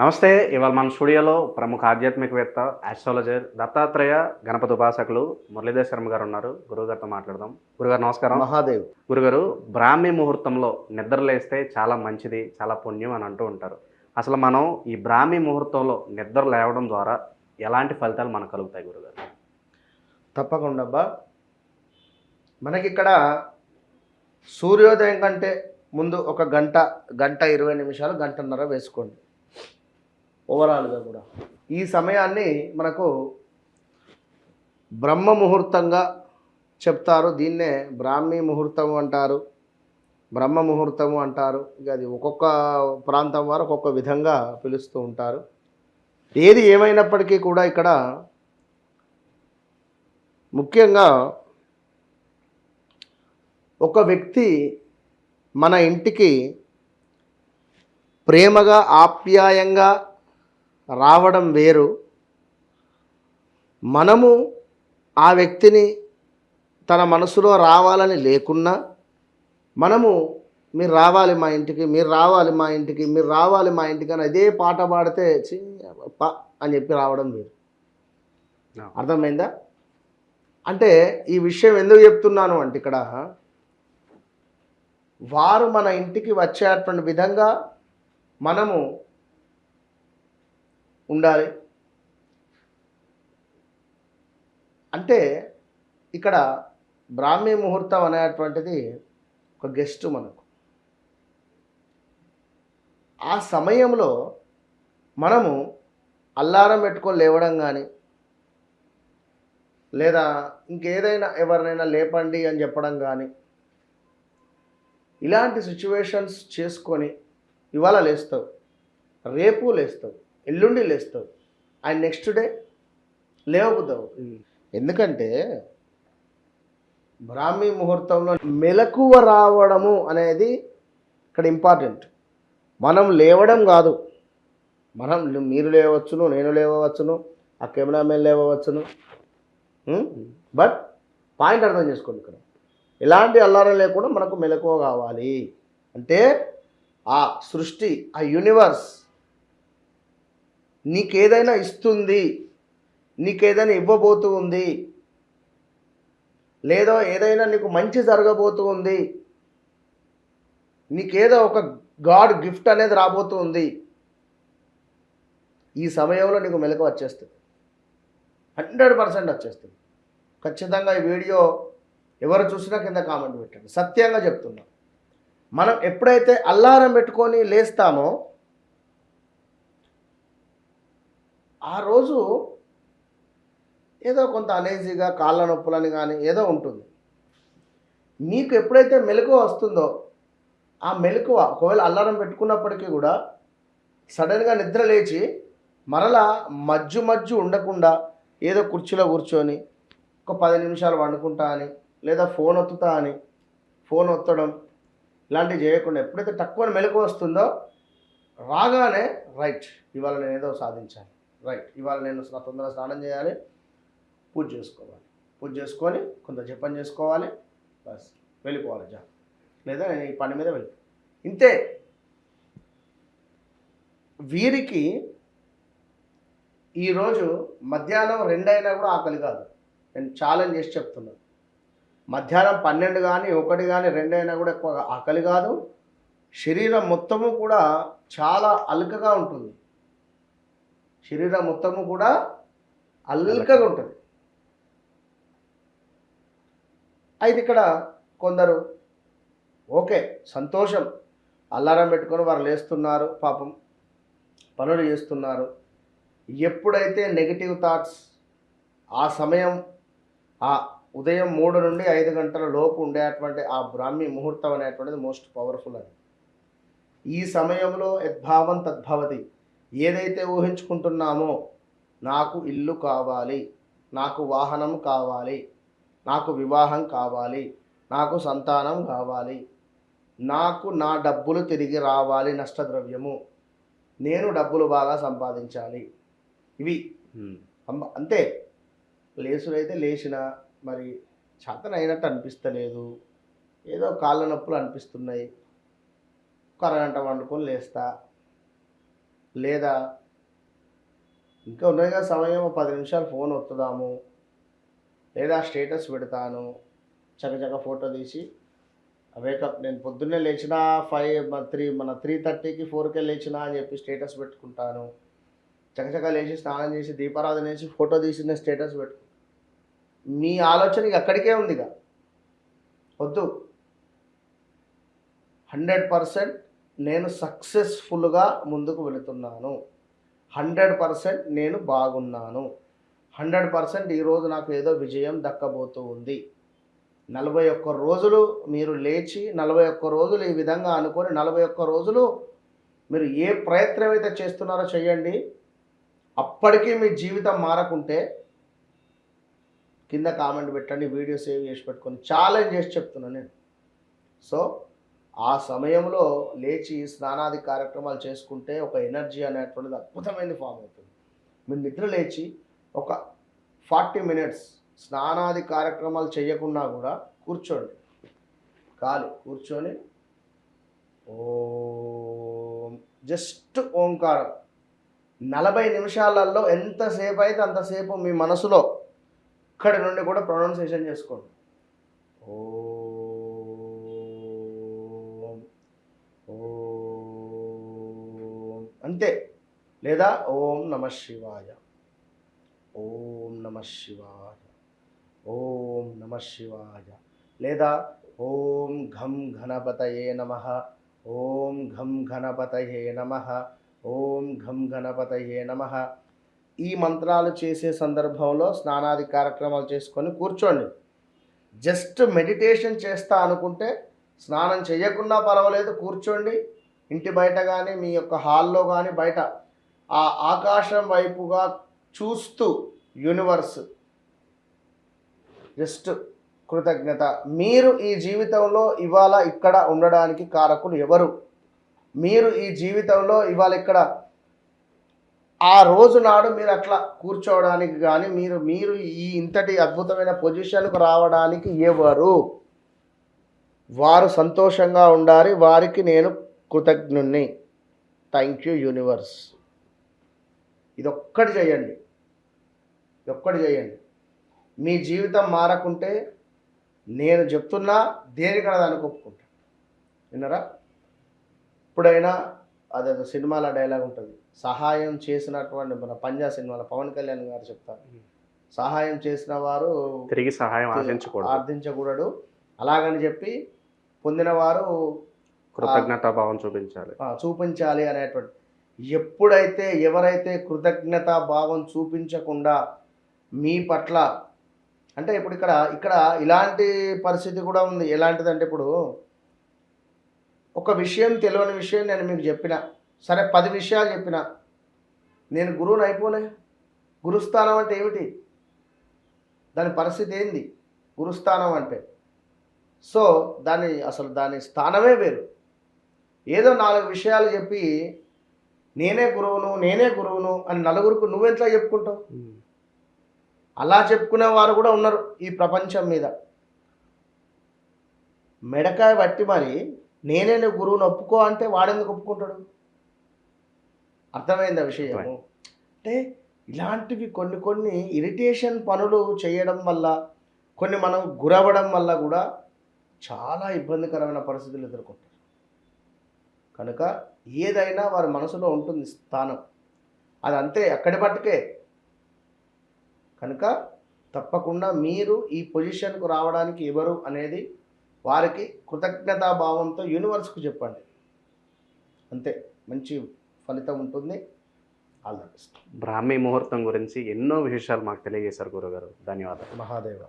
నమస్తే ఇవాళ మన స్టూడియోలో ప్రముఖ ఆధ్యాత్మికవేత్త ఆస్ట్రాలజర్ దత్తాత్రేయ గణపతి ఉపాసకులు మురళీధర్ శర్మ గారు ఉన్నారు. గురువుగారితో మాట్లాడదాం. గురుగారు నమస్కారం. మహాదేవ్. గురుగారు బ్రాహ్మీ ముహూర్తంలో నిద్రలేస్తే చాలా మంచిది చాలా పుణ్యం అని అంటూ ఉంటారు. అసలు మనం ఈ బ్రాహ్మీ ముహూర్తంలో నిద్ర లేవడం ద్వారా ఎలాంటి ఫలితాలు మనకు కలుగుతాయి గురుగారు తప్పకుండా అబ్బా. మనకిక్కడ సూర్యోదయం కంటే ముందు ఒక గంట గంట ఇరవై నిమిషాలు గంటన్నర వేసుకోండి. ఓవరాల్గా కూడా. ఈ సమయాన్ని మనకు బ్రహ్మ ముహూర్తంగా చెప్తారు. దీన్నే బ్రాహ్మీ ముహూర్తం అంటారు. బ్రహ్మ ముహూర్తము అంటారు. ఇక అది ఒక్కొక్క ప్రాంతం వారు ఒక్కొక్క విధంగా పిలుస్తూ ఉంటారు. ఏది ఏమైనప్పటికీ కూడా ఇక్కడ ముఖ్యంగా ఒక వ్యక్తి మన ఇంటికి ప్రేమగా ఆప్యాయంగా రావడం వేరు. మనము ఆ వ్యక్తిని తన మనసులో రావాలని లేకున్నా మనము మీరు రావాలి మా ఇంటికి మీరు రావాలి మా ఇంటికి మీరు రావాలి మా ఇంటికి అని అదే పాట పాడితే పా అని చెప్పి రావడం వేరు. అర్థమైందా? అంటే ఈ విషయం ఎందుకు చెప్తున్నాను అంటే ఇక్కడ వారు మన ఇంటికి వచ్చేటువంటి విధంగా మనము ఉండాలి. అంటే ఇక్కడ బ్రాహ్మీ ముహూర్తం అనేటువంటిది ఒక గెస్ట్ మనకు. ఆ సమయంలో మనము అల్లారం పెట్టుకొని లేవడం కానీ లేదా ఇంకేదైనా ఎవరినైనా లేపండి అని చెప్పడం కానీ ఇలాంటి సిచ్యువేషన్స్ చేసుకొని ఇవాళ లేస్తావు రేపు లేస్తావు. ఎల్లుండి లేస్తావు. అండ్ నెక్స్ట్ డే లేవబుద్దావు ఎందుకంటే బ్రాహ్మీ ముహూర్తంలో మెలకువ రావడము అనేది ఇక్కడ ఇంపార్టెంట్ మనం లేవడం కాదు. మనం మీరు లేవచ్చును నేను లేవవచ్చును ఆ కెమెరామెన్ లేవవచ్చును. బట్ పాయింట్ అర్థం చేసుకోండి ఇక్కడ. ఎలాంటి అల్లారం లేకుండా మనకు మెలకువ కావాలి. అంటే ఆ సృష్టి ఆ యూనివర్స్ నీకేదైనా ఇస్తుంది నీకేదైనా ఇవ్వబోతూ ఉంది. లేదో ఏదైనా నీకు మంచి జరగబోతూ ఉంది. నీకేదో ఒక గాడ్ గిఫ్ట్ అనేది రాబోతూ ఉంది. ఈ సమయంలో నీకు మెలకు వచ్చేస్తుంది. హండ్రెడ్ పర్సెంట్ వచ్చేస్తుంది. ఖచ్చితంగా ఈ వీడియో ఎవరు చూసినా కింద కామెంట్ పెట్టండి. సత్యంగా చెప్తున్నా. మనం ఎప్పుడైతే అల్లారం పెట్టుకొని లేస్తామో ఆ రోజు ఏదో కొంత అనేజీగా కాళ్ళ నొప్పులని కానీ ఏదో ఉంటుంది. మీకు ఎప్పుడైతే మెలకువ వస్తుందో ఆ మెలకువ ఒకవేళ అల్లారం పెట్టుకున్నప్పటికీ కూడా సడన్గా నిద్ర లేచి మరలా మజ్జు మజ్జు ఉండకుండా ఏదో కుర్చీలో కూర్చొని ఒక పది నిమిషాలు వండుకుంటా అని లేదా ఫోన్ ఒత్తుతా అని ఫోన్ ఒత్తడం ఇలాంటివి చేయకుండా ఎప్పుడైతే తక్కువ మెలకు వస్తుందో రాగానే రైట్ ఇవాళ నేను ఏదో సాధించాను రైట్ ఇవాళ నేను స్నా- తొందరగా స్నానం చేయాలి. పూజ చేసుకోవాలి. పూజ చేసుకొని కొంత జపం చేసుకోవాలి. బస్. వెళ్ళిపోవాలి జా. లేదా నేను ఈ పని మీద వెళ్ళి. ఇంతే. వీరికి ఈరోజు మధ్యాహ్నం రెండైనా కూడా ఆకలి కాదు. నేను ఛాలెంజ్ చేసి చెప్తున్నాను మధ్యాహ్నం పన్నెండు కానీ ఒకటి కానీ రెండైనా కూడా ఎక్కువ ఆకలి కాదు. శరీరం మొత్తము కూడా చాలా అల్కగా ఉంటుంది. శరీరం మొత్తము కూడా అల్కగా ఉంటుంది. అయితే ఇక్కడ కొందరు ఓకే సంతోషం. అల్లారం పెట్టుకొని వారు లేస్తున్నారు పాపం పనులు చేస్తున్నారు. ఎప్పుడైతే నెగిటివ్ థాట్స్ ఆ సమయం ఆ ఉదయం మూడు నుండి ఐదు గంటల లోపు ఉండేటువంటి ఆ బ్రాహ్మీ ముహూర్తం అనేటువంటిది మోస్ట్ పవర్ఫుల్ అది. ఈ సమయంలో యద్భావం తద్భవతి. ఏదైతే ఊహించుకుంటున్నామో నాకు ఇల్లు కావాలి నాకు వాహనం కావాలి నాకు వివాహం కావాలి నాకు సంతానం కావాలి నాకు నా డబ్బులు తిరిగి రావాలి నష్టద్రవ్యము నేను డబ్బులు బాగా సంపాదించాలి. ఇవి. అంతే. లేచుడైతే లేచిన మరి చేతన అయినట్టు అనిపిస్తలేదు. ఏదో కాళ్ళ నొప్పులు అనిపిస్తున్నాయి. ఒక అరగంట వండుకొని లేస్తా. లేదా ఇంకా ఉన్నాయి కదా సమయం ఒక పది నిమిషాలు ఫోన్ ఒత్తుదాము లేదా స్టేటస్ పెడతాను చకచక ఫోటో తీసి వేకప్ నేను పొద్దున్నే లేచిన ఫైవ్ త్రీ మన త్రీ థర్టీకి ఫోర్కే లేచిన అని చెప్పి స్టేటస్ పెట్టుకుంటాను. చకచక లేచి స్నానం చేసి దీపారాధన చేసి ఫోటో తీసి నేను స్టేటస్ పెట్టు. మీ ఆలోచన అక్కడికే ఉంది ఇక వద్దు. హండ్రెడ్ పర్సెంట్ నేను సక్సెస్ఫుల్గా ముందుకు వెళుతున్నాను. హండ్రెడ్ పర్సెంట్ నేను బాగున్నాను. హండ్రెడ్ పర్సెంట్ ఈరోజు నాకు ఏదో విజయం దక్కబోతూ ఉంది. నలభై ఒక్క రోజులు మీరు లేచి నలభై ఒక్క రోజులు ఈ విధంగా అనుకొని నలభై ఒక్క రోజులు మీరు ఏ ప్రయత్నం అయితే చేస్తున్నారో చేయండి. అప్పటికీ మీ జీవితం మారకుంటే కింద కామెంట్ పెట్టండి వీడియో సేవ్ చేసి పెట్టుకొని ఛాలెంజ్ చేసి చెప్తున్నాను నేను. సో ఆ సమయంలో లేచి స్నానాది కార్యక్రమాలు చేసుకుంటే ఒక ఎనర్జీ అనేటువంటిది అద్భుతమైనది ఫామ్ అవుతుంది. మీరు నిద్ర లేచి ఒక ఫార్టీ మినిట్స్ స్నానాది కార్యక్రమాలు చేయకుండా కూడా కూర్చోండి. కాలు కూర్చొని ఓం జస్ట్ ఓంకారం. నలభై నిమిషాలలో ఎంతసేపు అయితే అంతసేపు మీ మనసులో ఇక్కడి నుండి కూడా ప్రొనౌన్సియేషన్ చేసుకోండి. ఓ అంతే. లేదా ఓం నమ శివాయ. ఓం నమ శివాయ. ఓం నమ శివాయ. లేదా ఓం ఘం ఘనపతయే నమ. ఓం ఘం ఘనపతయే నమ. ఓం ఘం గణపతయే నమ. ఈ మంత్రాలు చేసే సందర్భంలో స్నానాది కార్యక్రమాలు చేసుకొని కూర్చోండి. జస్ట్ మెడిటేషన్ చేస్తా అనుకుంటే స్నానం చేయకుండా పర్వాలేదు కూర్చోండి. ఇంటి బయట కానీ మీ యొక్క హాల్లో కానీ బయట ఆ ఆకాశం వైపుగా చూస్తూ యూనివర్స్ జస్ట్ కృతజ్ఞత. మీరు ఈ జీవితంలో ఇవాళ ఇక్కడ ఉండడానికి కారకులు ఎవరు? మీరు ఈ జీవితంలో ఇవాళ ఇక్కడ ఆ రోజు నాడు మీరు అట్లా కూర్చోవడానికి కానీ మీరు మీరు ఈ ఇంతటి అద్భుతమైన పొజిషన్కు రావడానికి ఎవరు? వారు సంతోషంగా ఉండాలి వారికి నేను కృతజ్ఞుణ్ణి. థ్యాంక్ యూ యూనివర్స్ ఇదొక్కటి చేయండి. ఇదొక్కటి చేయండి. మీ జీవితం మారకుంటే నేను చెప్తున్నా దేనికన్నా దానికి ఒప్పుకుంటా. విన్నారా? ఇప్పుడైనా అదేదో సినిమాల డైలాగ్ ఉంటుంది. సహాయం చేసినటువంటి మన పంజా సినిమాలో పవన్ కళ్యాణ్ గారు చెప్తారు. సహాయం చేసిన వారు తిరిగి సహాయం ఆశించకూడదు. ప్రార్థించకూడదు అలాగని చెప్పి పొందినవారు కృతజ్ఞతాభావం చూపించాలి. చూపించాలి అనేటువంటి. ఎప్పుడైతే ఎవరైతే కృతజ్ఞతా భావం చూపించకుండా మీ పట్ల అంటే ఇప్పుడు ఇక్కడ ఇక్కడ ఇలాంటి పరిస్థితి కూడా ఉంది. ఎలాంటిదంటే ఇప్పుడు ఒక విషయం తెలియని విషయం నేను మీకు చెప్పిన. సరే పది విషయాలు చెప్పిన. నేను గురువుని అయిపోలే గురుస్థానం అంటే ఏమిటి? దాని పరిస్థితి ఏంది? గురుస్థానం అంటే. సో దాని అసలు దాని స్థానమే వేరు. ఏదో నాలుగు విషయాలు చెప్పి నేనే గురువును నేనే గురువును అని నలుగురికి నువ్వెంతలా చెప్పుకుంటావు. అలా చెప్పుకునే వారు కూడా ఉన్నారు ఈ ప్రపంచం మీద. మెడకాయ పట్టి మరి నేనే గురువుని ఒప్పుకో అంటే వాడెందుకు ఒప్పుకుంటాడు? అర్థమైందా విషయం అంటే ఇలాంటివి కొన్ని కొన్ని ఇరిటేషన్ పనులు చేయడం వల్ల కొన్ని మనం గురవడం వల్ల కూడా చాలా ఇబ్బందికరమైన పరిస్థితులు ఎదుర్కొంటారు కనుక ఏదైనా వారి మనసులో ఉంటుంది స్థానం. అది అంతే అక్కడి పట్టుకే కనుక తప్పకుండా మీరు ఈ పొజిషన్కు రావడానికి ఎవరు అనేది వారికి కృతజ్ఞతాభావంతో యూనివర్స్కు చెప్పండి. అంతే మంచి ఫలితం ఉంటుంది. All the best. బ్రాహ్మీ ముహూర్తం గురించి ఎన్నో విశేషాలు మాకు తెలియజేశారు గురుగారు. ధన్యవాదాలు. మహాదేవ.